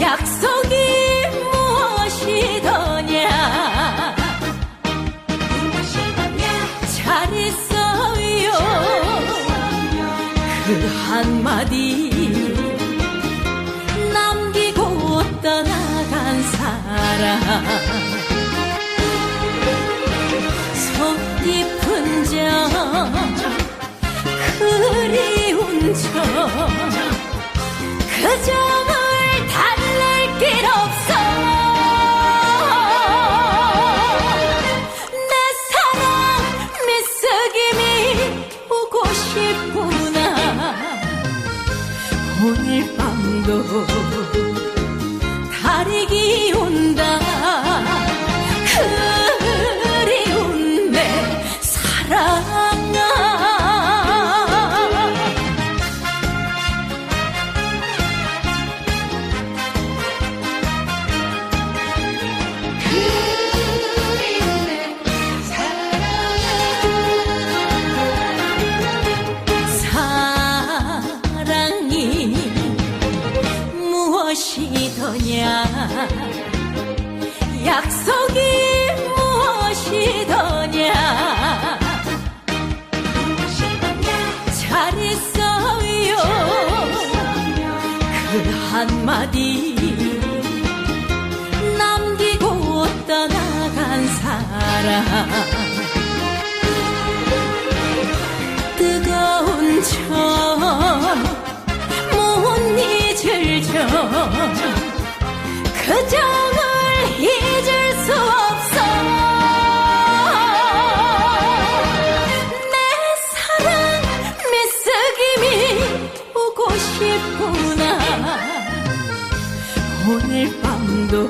약속이 무엇이더냐? 잘 있어요. 그 한마디 남기고 떠나간 사람. 오늘 밤도 달이 기운다 약속이 무엇이더냐? 잘 있어요. 그 한마디 남기고 떠나간 사람. 뜨거운 저 못 잊을 저 싶구나. 오늘 밤도